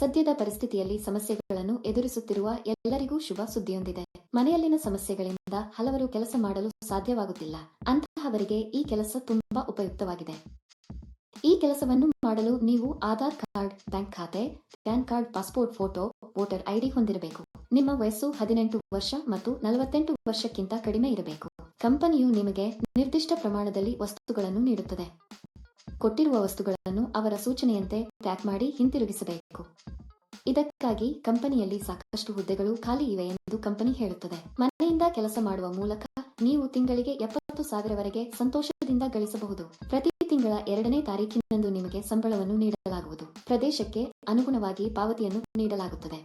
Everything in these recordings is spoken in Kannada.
ಸದ್ಯದ ಪರಿಸ್ಥಿತಿಯಲ್ಲಿ ಸಮಸ್ಯೆಗಳನ್ನು ಎದುರಿಸುತ್ತಿರುವ ಎಲ್ಲರಿಗೂ ಶುಭ ಸುದ್ದಿಯೊಂದಿದೆ. ಮನೆಯಲ್ಲಿನ ಸಮಸ್ಯೆಗಳಿಂದ ಹಲವರು ಕೆಲಸ ಮಾಡಲು ಸಾಧ್ಯವಾಗುತ್ತಿಲ್ಲ. ಅಂತಹವರಿಗೆ ಈ ಕೆಲಸ ತುಂಬಾ ಉಪಯುಕ್ತವಾಗಿದೆ. ಈ ಕೆಲಸವನ್ನು ಮಾಡಲು ನೀವು ಆಧಾರ್ ಕಾರ್ಡ್, ಬ್ಯಾಂಕ್ ಖಾತೆ, PAN card, passport photo, voter ID ಹೊಂದಿರಬೇಕು. ನಿಮ್ಮ ವಯಸ್ಸು ಹದಿನೆಂಟು ವರ್ಷ ಮತ್ತು ನಲವತ್ತೆಂಟು ವರ್ಷಕ್ಕಿಂತ ಕಡಿಮೆ ಇರಬೇಕು. ಕಂಪನಿಯು ನಿಮಗೆ ನಿರ್ದಿಷ್ಟ ಪ್ರಮಾಣದಲ್ಲಿ ವಸ್ತುಗಳನ್ನು ನೀಡುತ್ತದೆ. ಕೊಟ್ಟಿರುವ ವಸ್ತುಗಳನ್ನು ಅವರ ಸೂಚನೆಯಂತೆ ಪ್ಯಾಕ್ ಮಾಡಿ ಹಿಂತಿರುಗಿಸಬೇಕು. ಇದಕ್ಕಾಗಿ ಕಂಪನಿಯಲ್ಲಿ ಸಾಕಷ್ಟು ಹುದ್ದೆಗಳು ಖಾಲಿ ಇವೆ ಎಂದು ಕಂಪನಿ ಹೇಳುತ್ತದೆ. ಮನೆಯಿಂದ ಕೆಲಸ ಮಾಡುವ ಮೂಲಕ ನೀವು ತಿಂಗಳಿಗೆ ಎಪ್ಪತ್ತು ಸಾವಿರವರೆಗೆ ಸಂತೋಷದಿಂದ ಗಳಿಸಬಹುದು. ಪ್ರತಿ ತಿಂಗಳ ಎರಡನೇ ತಾರೀಕಿನಂದು ನಿಮಗೆ ಸಂಬಳವನ್ನು ನೀಡಲಾಗುವುದು. ಪ್ರದೇಶಕ್ಕೆ ಅನುಗುಣವಾಗಿ ಪಾವತಿಯನ್ನು ನೀಡಲಾಗುತ್ತದೆ.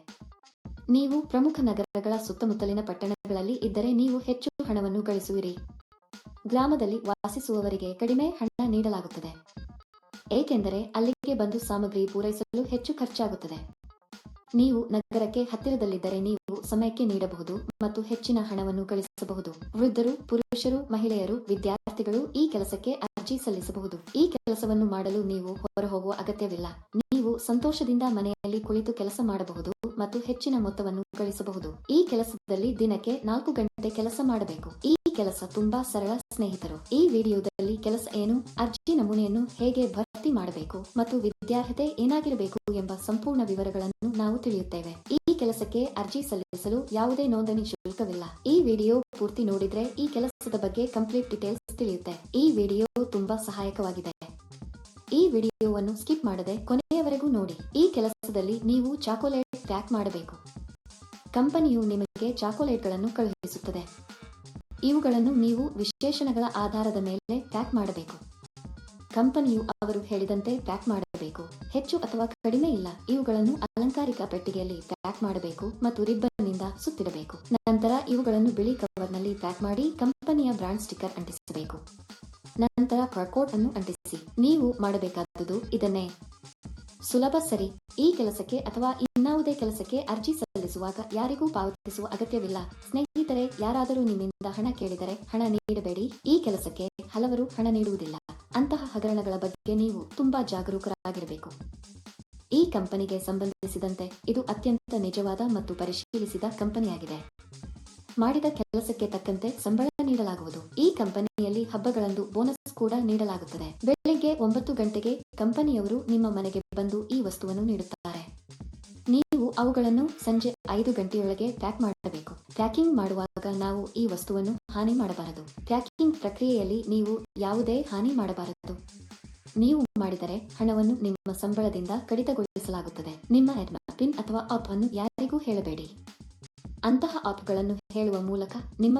ನೀವು ಪ್ರಮುಖ ನಗರಗಳ ಸುತ್ತಮುತ್ತಲಿನ ಪಟ್ಟಣಗಳಲ್ಲಿ ಇದ್ದರೆ ನೀವು ಹೆಚ್ಚು ಹಣವನ್ನು ಗಳಿಸುವಿರಿ. ಗ್ರಾಮದಲ್ಲಿ ವಾಸಿಸುವವರಿಗೆ ಕಡಿಮೆ ಹಣ ನೀಡಲಾಗುತ್ತದೆ. ಏಕೆಂದರೆ ಅಲ್ಲಿಗೆ ಬಂದು ಸಾಮಗ್ರಿ ಪೂರೈಸಲು ಹೆಚ್ಚು ಖರ್ಚಾಗುತ್ತದೆ. ನೀವು ನಗರಕ್ಕೆ ಹತ್ತಿರದಲ್ಲಿದ್ದರೆ ನೀವು ಸಮಯಕ್ಕೆ ನೀಡಬಹುದು ಮತ್ತು ಹೆಚ್ಚಿನ ಹಣವನ್ನು ಗಳಿಸಬಹುದು. ವೃದ್ಧರು, ಪುರುಷರು, ಮಹಿಳೆಯರು, ವಿದ್ಯಾರ್ಥಿಗಳು ಈ ಕೆಲಸಕ್ಕೆ ಅರ್ಜಿ ಸಲ್ಲಿಸಬಹುದು. ಈ ಕೆಲಸವನ್ನು ಮಾಡಲು ನೀವು ಹೊರಹೋಗುವ ಅಗತ್ಯವಿಲ್ಲ. ನೀವು ಸಂತೋಷದಿಂದ ಮನೆಯಲ್ಲಿ ಕುಳಿತು ಕೆಲಸ ಮಾಡಬಹುದು ಮತ್ತು ಹೆಚ್ಚಿನ ಮೊತ್ತವನ್ನು ಗಳಿಸಬಹುದು. ಈ ಕೆಲಸದಲ್ಲಿ ದಿನಕ್ಕೆ ನಾಲ್ಕು ಗಂಟೆ ಕೆಲಸ ಮಾಡಬೇಕು. ಈ ಕೆಲಸ ತುಂಬಾ ಸರಳ ಸ್ನೇಹಿತರು. ಈ ವಿಡಿಯೋದಲ್ಲಿ ಕೆಲಸ ಏನು, ಅರ್ಜಿ ನಮೂನೆಯನ್ನು ಹೇಗೆ ಭರ್ತಿ ಮಾಡಬೇಕು ಮತ್ತು ವಿದ್ಯಾರ್ಹತೆ ಏನಾಗಿರಬೇಕು ಎಂಬ ಸಂಪೂರ್ಣ ವಿವರಗಳನ್ನು ನಾವು ತಿಳಿಯುತ್ತೇವೆ. ಈ ಕೆಲಸಕ್ಕೆ ಅರ್ಜಿ ಸಲ್ಲಿಸಲು ಯಾವುದೇ ನೋಂದಣಿ ಶುಲ್ಕವಿಲ್ಲ. ಈ ವಿಡಿಯೋ ಪೂರ್ತಿ ನೋಡಿದ್ರೆ ಈ ಕೆಲಸದ ಬಗ್ಗೆ ಕಂಪ್ಲೀಟ್ ಡೀಟೇಲ್ಸ್ ತಿಳಿಯುತ್ತೆ. ಈ ವಿಡಿಯೋ ತುಂಬಾ ಸಹಾಯಕವಾಗಿದೆ. ಈ ವಿಡಿಯೋವನ್ನು ಸ್ಕಿಪ್ ಮಾಡದೆ ಕೊನೆಯವರೆಗೂ ನೋಡಿ. ಈ ಕೆಲಸದಲ್ಲಿ ನೀವು ಚಾಕೊಲೇಟ್ ಪ್ಯಾಕ್ ಮಾಡಬೇಕು. ಕಂಪನಿಯು ನಿಮಗೆ ಚಾಕೊಲೇಟ್ಗಳನ್ನು ಕಳುಹಿಸುತ್ತದೆ. ಇವುಗಳನ್ನು ನೀವು ವಿಶೇಷಣಗಳ ಆಧಾರದ ಮೇಲೆ ಪ್ಯಾಕ್ ಮಾಡಬೇಕು. ಕಂಪನಿಯು ಅವರು ಹೇಳಿದಂತೆ ಪ್ಯಾಕ್ ಮಾಡಬೇಕು. ಹೆಚ್ಚು ಅಥವಾ ಕಡಿಮೆ ಇಲ್ಲ. ಇವುಗಳನ್ನು ಅಲಂಕಾರಿಕ ಪೆಟ್ಟಿಗೆಯಲ್ಲಿ ಪ್ಯಾಕ್ ಮಾಡಬೇಕು ಮತ್ತು ರಿಬ್ಬನ್ನಿಂದ ಸುತ್ತಿಡಬೇಕು. ನಂತರ ಇವುಗಳನ್ನು ಬಿಳಿ ಕವರ್ನಲ್ಲಿ ಪ್ಯಾಕ್ ಮಾಡಿ ಕಂಪನಿಯ ಬ್ರಾಂಡ್ ಸ್ಟಿಕ್ಕರ್ ಅಂಟಿಸಬೇಕು. ನಂತರ ಬಾರ್ಕೋಡ್ ಅನ್ನು ಅಂಟಿಸಿ. ನೀವು ಮಾಡಬೇಕಾದದ್ದು ಇದನ್ನೇ. ಸುಲಭ ಸರಿ. ಈ ಕೆಲಸಕ್ಕೆ ಅಥವಾ ಇನ್ನಾವುದೇ ಕೆಲಸಕ್ಕೆ ಅರ್ಜಿ ಸಲ್ಲಿಸುವಾಗ ಯಾರಿಗೂ ಪಾವತಿಸುವ ಅಗತ್ಯವಿಲ್ಲ. ಸ್ನೇಹಿತರೆ, ಯಾರಾದರೂ ನಿಮ್ಮಿಂದ ಹಣ ಕೇಳಿದರೆ ಹಣ ನೀಡಬೇಡಿ. ಈ ಕೆಲಸಕ್ಕೆ ಹಲವರು ಹಣ ನೀಡುವುದಿಲ್ಲ. ಅಂತಹ ಹಗರಣಗಳ ಬಗ್ಗೆ ನೀವು ತುಂಬಾ ಜಾಗರೂಕರಾಗಿರಬೇಕು. ಈ ಕಂಪನಿಗೆ ಸಂಬಂಧಿಸಿದಂತೆ ಇದು ಅತ್ಯಂತ ನಿಜವಾದ ಮತ್ತು ಪರಿಶೀಲಿಸಿದ ಕಂಪನಿಯಾಗಿದೆ. ಮಾಡಿದ ಕೆಲಸಕ್ಕೆ ತಕ್ಕಂತೆ ಸಂಬಳ ನೀಡಲಾಗುವುದು. ಈ ಕಂಪನಿಯಲ್ಲಿ ಹಬ್ಬಗಳಂದು ಬೋನಸ್ ಕೂಡ ನೀಡಲಾಗುತ್ತದೆ. ಬೆಳಿಗ್ಗೆ ಒಂಬತ್ತು ಗಂಟೆಗೆ ಕಂಪನಿಯವರು ನಿಮ್ಮ ಮನೆಗೆ ಬಂದು ಈ ವಸ್ತುವನ್ನು ನೀಡುತ್ತಾರೆ. ನೀವು ಅವುಗಳನ್ನು ಸಂಜೆ ಐದು ಗಂಟೆಯೊಳಗೆ ಪ್ಯಾಕ್ ಮಾಡಬೇಕು. ಪ್ಯಾಕಿಂಗ್ ಮಾಡುವಾಗ ನಾವು ಈ ವಸ್ತುವನ್ನು ಹಾನಿ ಮಾಡಬಾರದು. ಪ್ಯಾಕಿಂಗ್ ಪ್ರಕ್ರಿಯೆಯಲ್ಲಿ ನೀವು ಯಾವುದೇ ಹಾನಿ ಮಾಡಬಾರದು. ನೀವು ಮಾಡಿದರೆ ಹಣವನ್ನು ನಿಮ್ಮ ಸಂಬಳದಿಂದ ಕಡಿತಗೊಳಿಸಲಾಗುತ್ತದೆ. ನಿಮ್ಮ ಪಿನ್ ಅಥವಾ ಆಪ್ ಅನ್ನು ಯಾರಿಗೂ ಹೇಳಬೇಡಿ. ಅಂತಹ ಆಪ್ಗಳನ್ನು ಹೇಳುವ ಮೂಲಕ ನಿಮ್ಮ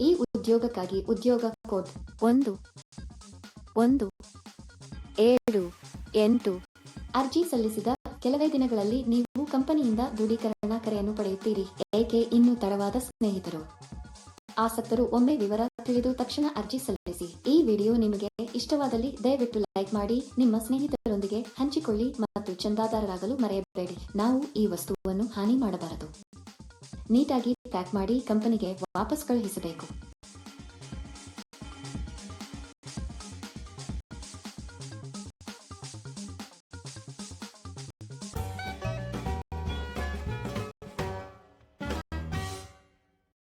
ಈ ಉದ್ಯೋಗಕ್ಕಾಗಿ ಉದ್ಯೋಗ ಕೋಡ್ ಒಂದು ಒಂದು ಏಳು ಎಂಟು ಅರ್ಜಿ ಸಲ್ಲಿಸಿದ ಕೆಲವೇ ದಿನಗಳಲ್ಲಿ ನೀವು ಕಂಪನಿಯಿಂದ ದೃಢೀಕರಣ ಕರೆಯನ್ನು ಪಡೆಯುತ್ತೀರಿ, ಏಕೆ ಇನ್ನು ತಡವಾದ ಸ್ನೇಹಿತರು? ಆಸಕ್ತರು ಒಮ್ಮೆ ವಿವರ ತಿಳಿದು ತಕ್ಷಣ ಅರ್ಜಿ ಸಲ್ಲಿಸಿ. ಈ ವಿಡಿಯೋ ನಿಮಗೆ ಇಷ್ಟವಾದಲ್ಲಿ ದಯವಿಟ್ಟು ಲೈಕ್ ಮಾಡಿ, ನಿಮ್ಮ ಸ್ನೇಹಿತರೊಂದಿಗೆ ಹಂಚಿಕೊಳ್ಳಿ ಮತ್ತು ಚಂದಾದಾರರಾಗಲು ಮರೆಯಬೇಡಿ. ನಾವು ಈ ವಸ್ತುವನ್ನು ಹಾನಿ ಮಾಡಬಾರದು. ನೀಟಾಗಿ ಪ್ಯಾಕ್ ಮಾಡಿ ಕಂಪನಿಗೆ ವಾಪಸ್ ಕಳುಹಿಸಬೇಕು.